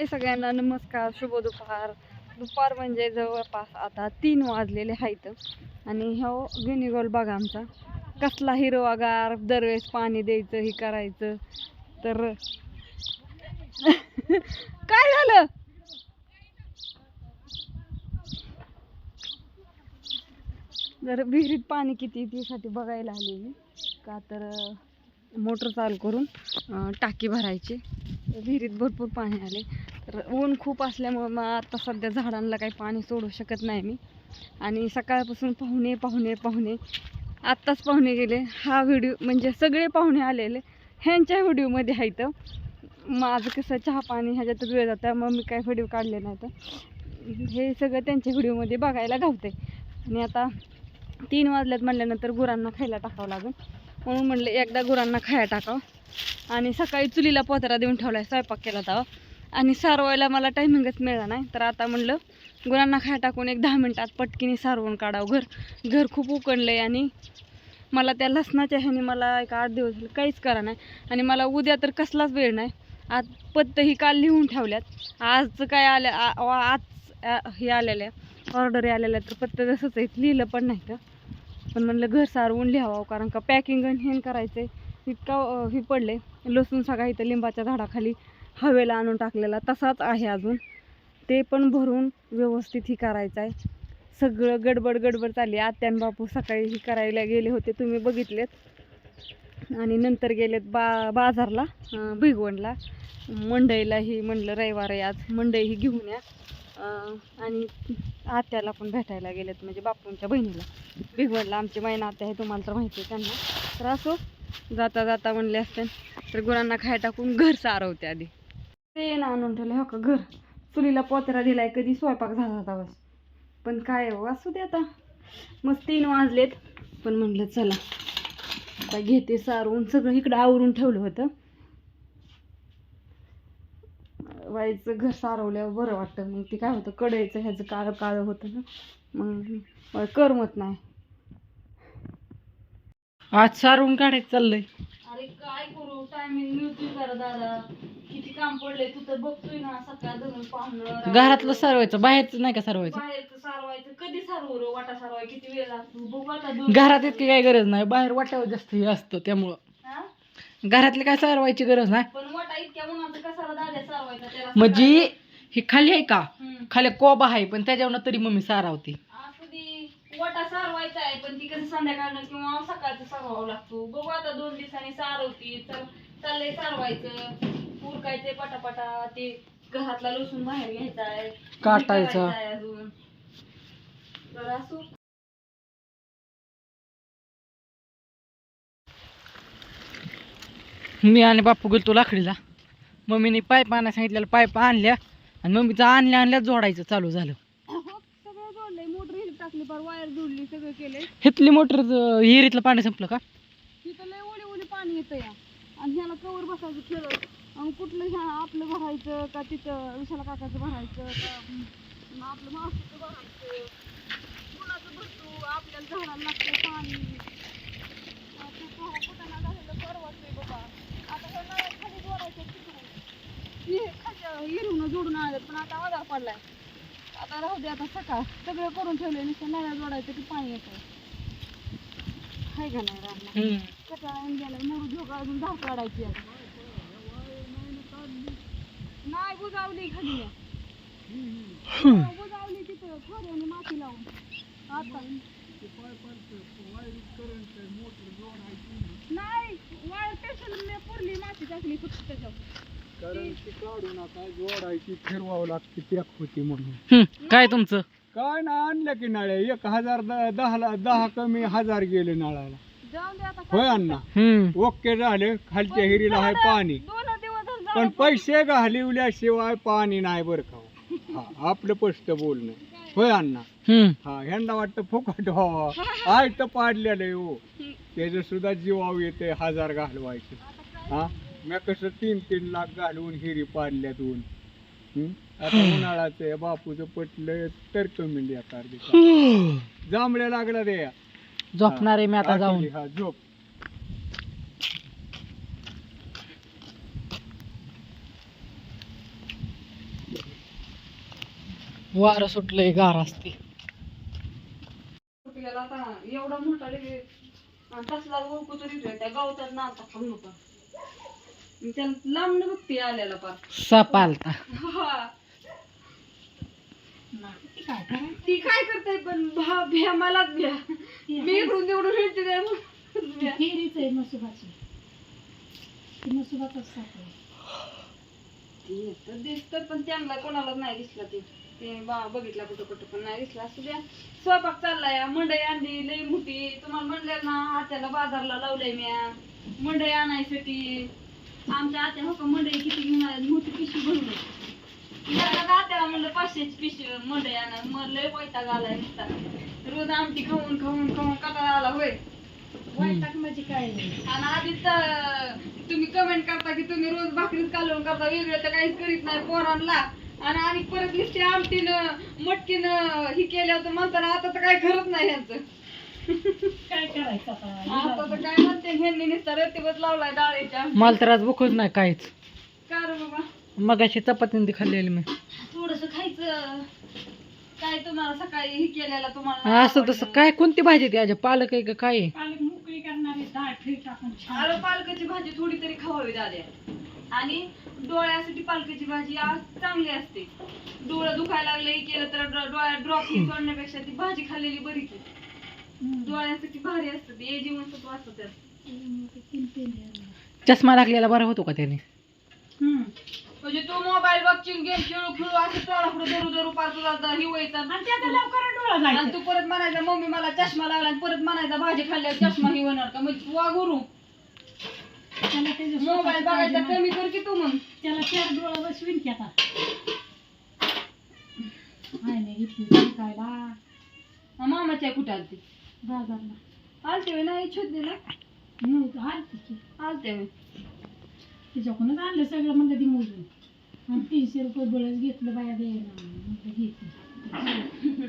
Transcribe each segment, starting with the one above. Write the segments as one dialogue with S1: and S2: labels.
S1: हे सगळ्यांना नमस्कार शुभ दुपार दुपार म्हणजे जवळपास आता तीन वाजलेले आहेत. आणि हो गिनिगोल बघा आमचा. कसला हिरवागार दरवेळेस पाणी द्यायचं हे करायचं. तर काय झालं? जर विहिरीत पाणी किती त्यासाठी बघायला आले मी का तर मोटर चालू करून टाकी भरायची. विहिरीत भरपूर पाणी आले तर ऊन खूप असल्यामुळं मग आता सध्या झाडांना काही पाणी सोडू शकत नाही मी. आणि सकाळपासून पाहुणे पाहुणे पाहुणे. आत्ताच पाहुणे गेले. हा व्हिडिओ म्हणजे सगळे पाहुणे आलेले. ह्यांच्या व्हिडिओमध्ये तर माझं कसं चहा पाणी ह्याच्यातच वेळ जातं. मग मी काही व्हिडिओ काढले नाही तर हे सगळं त्यांच्या व्हिडिओमध्ये बघायला गावते. आणि आता तीन वाजल्यात म्हणल्यानंतर गुरांना खायला टाकावं लागेल. म्हणून म्हणलं एकदा गुरांना खायला टाकावं. आणि सकाळी चुलीला पोतरा देऊन ठेवला आहे स्वयंपाक केला जावं आणि सारवायला मला टायमिंगच मिळाला नाही. तर आता म्हणलं गुरांना खाय टाकून एक दहा मिनटात पटकीने सारवून काढावं. घर घर खूप उकडलं आहे आणि मला त्या लसणाच्या ह्याने मला एक आठ दिवस झाले काहीच करा नाही. आणि मला उद्या तर कसलाच वेळ नाही. आज पत्तही काल लिहून ठेवल्यात. आज काय आल्या आ- आज हे आलेल्या ऑर्डर आलेल्या तर पत्त जसंच आहे लिहिलं पण नाही तर पण म्हणलं घर सारवून लिहावं कारण का पॅकिंग आणि हे करायचं आहे इतका हे हे पडले लसूण सगळा इथं लिंबाच्या झाडाखाली. हवेला आणून टाकलेला तसाच आहे अजून. ते पण भरून व्यवस्थित ही करायचं आहे. सगळं गडबड गडबड चालली आत्यान बापू सकाळी ही करायला गेले होते तुम्ही बघितलेत. आणि नंतर गेलेत बा बाजारला भिगवणला. मंडईलाही म्हणलं रविवार आहे आज मंडई ही घेऊन या. आणि आत्याला पण भेटायला गेलेत म्हणजे बापूंच्या बहिणीला. भिगवणला आमची मैना आत्या आहे तुम्हाला तर माहिती आहे त्यांना. तर असो जाता जाता म्हणले असते तर गुरांना खाय टाकून घर सारवते आधी. ते ना आणून ठेवलं हो का? घर. चुलीला पोतरा दिलाय कधी स्वयंपाक झाला होता बस. पण काय हो असू दे आता. मस्त तीन वाजलेत पण म्हणलं चला. आता घेते सारून सगळं इकडं आवरून ठेवलं होतं. वाईचं घर सारवल्यावर बरं वाटतं. मग ते काय होतं कढईचं ह्याचं काळं काळं होतं ना. मग करमत नाही.
S2: आज सारून काढायचं चाललंय.
S1: अरे काय करू? टायमिंग मिळतोय जरा दादा. किती काम पडले तू तर बघतोय ना सकाळ धरून पाहुणं
S2: घरातलं सारवायचं बाहेरचं नाही का सारवायचं?
S1: कधी सारवू रे वाटा सारवाय? किती वेळ लागतो? बघू आता दोन
S2: घरात इतकी काही गरज नाही. बाहेर वाट्यावर जास्त हे असतं त्यामुळं.
S1: हा?
S2: घरातली काय सारवायची गरज नाही.
S1: पण वाटा इतक्या उन्हाचं कसाला दाद्या सारवायचा? त्याला
S2: म्हणजे ही खाली आहे का?
S1: हम्म.
S2: खाली कोबा आहे पण त्याच्यावर तरी मम्मी सारावते.
S1: सारवायचा आहे पण ती कसं संध्याकाळनं किंवा सकाळचं सारवावं लागतो. बघू आता दोन दिवसांनी सारवती तर चाललंय सारवायचं उरकायचंय पटापटा ते घरातला लसूण बाहेर घ्यायचा आहे
S2: काटायचा.
S1: करायचं अजून. तर असू.
S2: मी आणि बापू गेलतो लाकडीला. मम्मीने पाईप आणायला सांगितलेलं पाईप आणल्या आणि मम्मीचं आणल्या आणल्या जोडायचं चालू झालं.
S1: वायर जोडली सगळं केलंय.
S2: हिथली मोटर विहिरीतलं पाणी संपलं का?
S1: तिथं लय ओली ओली पाणी येतं या. आणि ह्याला कवर बसायचं खेळत आणि कुठलं ह्या आपलं भरायचं का तिथं विशाला काकाचं भरायचं का आपलं मावशीचं भरायचं? कुणाचं भरतो? आपल्याला झाडाला लागतं पाणी. कुठं बाबा. आता हे खाली जोडायचं तिकडून. हे खाली जोडून आलं पण आता आधार पडलाय. आता राहू दे आता सकाळ. सगळं करून ठेवलंय नुसतं नळ्या जोडायचं की पाणी येतं. हाय का नाही
S2: हम्म.
S1: कटाळून गेलाय मुरू झोका अजून धार काढायची. नाही बुजावली खाली. बुजावली तिथं थोड्याने माती लावून. आता. नाही वायर पेशल पुरली माती टाकली फक्त त्याच्यावर.
S3: काढू नका जोडायची फिरवावं लागते पॅक होती म्हणून.
S2: हम्म. काय तुमचं?
S3: काय ना आणलं की नाळ्या. एक हजार द- दहाला दहा कमी हजार गेले नळाला.
S1: जाऊन दे आता
S3: होय अण्णा?
S2: हम्म
S3: ओके झाले खालच्या हिरीला आहे पाणी.
S1: दोन दिवस झाले
S3: पण पैसे घालिवल्याशिवाय पाणी नाही बरं का हा. आपलं स्पष्ट बोलणं. होय अण्णा?
S2: हम्म
S3: हा ह्यांना वाटतं फुकट व्हावा आहे तर पाडलेलं आहे हो. त्याचं सुद्धा जीवाव येते हजार घालवायचं. हा? मी कसं तीन तीन लाख घालवून हिरी पाडल्या दोन हं? आता उन्हाळ्याचं आहे, बापूचं पटलं तर कमी लेकार जांभळ्या लागला रे
S2: झोपणार आहे मी आता जाऊन.
S3: हा झोप.
S2: वारं सुटलंय गार असते
S1: एवढा मोठा तसला ओळखू तरी रे, त्या गावतात ना आता खाऊ नका. मी त्याला लांब बघते आल्याला पार.
S2: साप आलता
S1: हा. ती काय करते पण भा भ्या मलाच भ्या. मी इकडून तेवढून हिंडते काय मग? भ्या. ती एकटं दिसतं पण त्यांना कोणालाच नाही दिसला ते. ते बा- बघितला कुठं कुठं पण नाही दिसला. असू द्या. स्वयंपाक चाललाय. मंडई आणली लई मोठी. तुम्हाला म्हणले ना आत्याला बाजारला लावलंय म्या. मंडई आणायसाठी. आमच्या आत्या हो का मंडई किती घेऊन आल्या मोठी पिशवी भरून आत्याला म्हणलं पाचशेची पिशवी मंडई आणा. मग लय वैताग आलाय नुसता. रोज आमटी खाऊन खाऊन खाऊन कटाळा आला होय.
S2: म्हणजे
S1: आणि आधीच तर तुम्ही कमेंट करता की तुम्ही रोज भाकरीच कालवून करता. वेगळं तर काहीच करीत नाही पोरांना आणि आणि परत नुसते आमटीनं मटकीनं ही केलं होतं म्हणताना आता तर काय खरंच नाही ह्यांचं.
S2: काय करायचं
S1: आता? तर काय म्हणते ह्यांनी नुसता लावलाय डाळीच्या.
S2: मला तर आज भूकच नाही काहीच.
S1: का रे बाबा?
S2: मगाशी चपाती ती खाल्लेली मी.
S1: थोडस खायचं. काय तुम्हाला सकाळी ही केलेला तुम्हाला
S2: असं तसं काय कोणती भाजी ती आज? पालक आहे का काय आहे?
S1: अरे पालकाची भाजी थोडी तरी खावावी दाद्या आणि डोळ्यासाठी पालकाची भाजी आज चांगली असते. डोळं दुखायला लागले हे केलं तर डो- डोळ्यात ड्रॉप सोडण्यापेक्षा ती भाजी खाल्लेली बरी की डोळ्यासाठी भारी असतं ते. जीवनसत्व असतं त्यात.
S2: चष्मा लागलेला बरा होतो का त्याने?
S1: म्हणजे तू मोबाईल बघशील गेम खेळू खेळू असं टोळा पुढे धरू धरू पार तुझा द- ही व्हायचा आणि तू परत म्हणायचा मम्मी मला चष्मा लागला. आणि परत म्हणायचा भाजी खाल्ल्यावर चष्मा ही होणार का? म्हणजे तू वा गुरु मोबाईल बघायचा कमी कर की तू मग.
S2: त्याला चार डोळा बसवीन की आता.
S1: मग मामाच्या कुठं आलती? आलते होय नाही छोट दिला आलते होय.
S2: तिच्याकडूनच आणलं सगळं म्हणलं ती मोजून आणि तीनशे रुपये बळच घेतलं बाया द्यायला म्हणलं घेतलं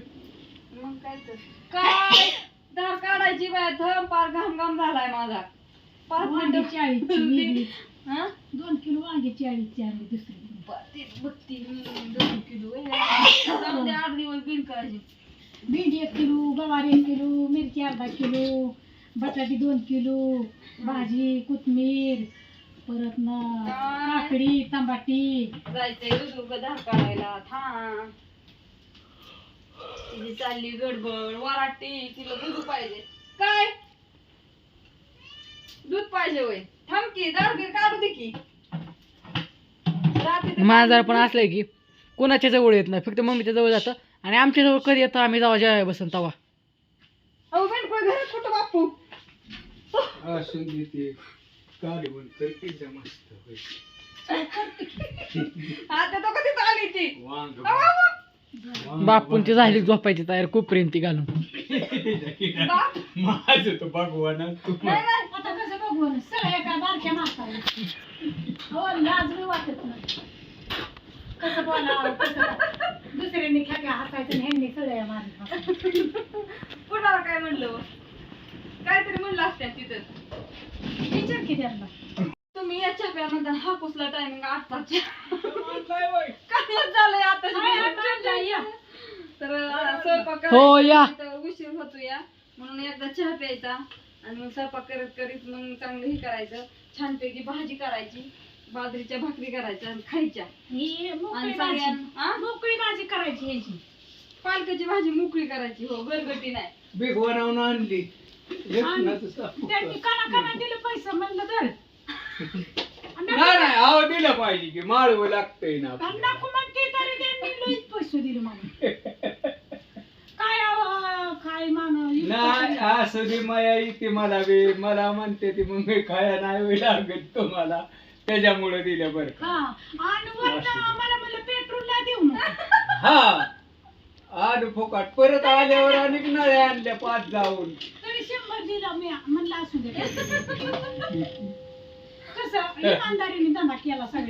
S1: मग काय तर काय धार काढायची बाय थम पार घाम घाम झालाय माझा पाच
S2: वांगी
S1: मिनिटं
S2: चाळीसची वेगळी
S1: हा
S2: दोन किलो वांगी चाळीसची आणली दुसरी
S1: तेच बघती हम्म, दोन किलो हे. जाऊ दे, आठ दिवस बिन करायची
S2: भेंडी एक किलो गवार एक किलो मिरची अर्धा किलो बटाटी दोन किलो भाजी कोथमीर परत ना? काकडी टमाटी
S1: जायचंय दुर्ग धार काढायला. थांब. तिची चालली गडबड. वराटी. तिला दूध पाहिजे. काय? दूध पाहिजे होय. थांब की दार काढू दे की. रात्री तर
S2: माझा पण असलंय की कोणाच्या जवळ येत नाही. फक्त मम्मीच्या जवळ जातं. आणि आमच्या जवळ कधी येतं आम्ही जावा जेवाय बसन तवा.
S1: अहो बेंडकुळ घरात कुठं बापू?
S3: असून देते कालवण करते जा मस्त होय.
S1: आता तो कधी आली ती?
S3: वांग
S1: अहो, अहो.
S2: बापूंची झाली झोपायची तयार कोपऱ्यांती घालून.
S1: बाप.
S3: माझं तो भगवान तू
S1: नाही नाही.
S2: आता कसं बघू ना सगळ्या एका बारक्या मारता हो लाज बी वाटत नाही. कसं बोलावं कसं दुसऱ्यांनी हसायचं आणि ह्यांनी सगळ्या
S1: काय म्हणलं काहीतरी म्हणलं असत्या तिथं.
S2: विचार की त्यांना.
S1: तुम्ही याच्या नंतर हा कुसला टायमिंग आठचा
S3: काय होय?
S1: काय झालंय आता
S2: या.
S1: तर अं, स्वयंपाक
S2: हो, या.
S1: करायचा तर उशीर होतो या म्हणून एकदा चहा प्यायचा आणि मग स्वयंपाक करत करीत मग चांगलं हे करायचं. छानपैकी भाजी करायची बाजरीच्या भाकरी करायच्या आणि खायच्या.
S2: ही
S1: आणि
S2: मोकळी भाजी
S1: हा?
S2: मोकळी भाजी करायची ह्याची.
S1: पालकाची भाजी मोकळी करायची हो गरगटी नाही.
S3: आणली. लसणाचं.
S2: त्यांनी काना काना दिलं पैसे म्हणलं तर
S3: नाही नाही अहो दिलं पाहिजे की माळवं लागतंय ना आपल्याला.
S2: नको म्हणते तरी त्यांनी लईच पैसे दिले मला. काय अहो, काय मान
S3: नाही असं दे माया येते मला बी मला म्हणते ती मग मी खाया नाही वेळ लागत तुम्हाला. त्याच्यामुळे दिलं बरं का.
S2: हा आणि वरनं मला म्हणलं पेट्रोलला देऊ नका.
S3: हा. आड फुकाट. परत आल्यावर आणि नळ्या आणल्या पाच जाऊन.
S2: तरी शंभर दिला मी म्हणलं असू दे. कसं इमानदारीने धंदा केला सगळे.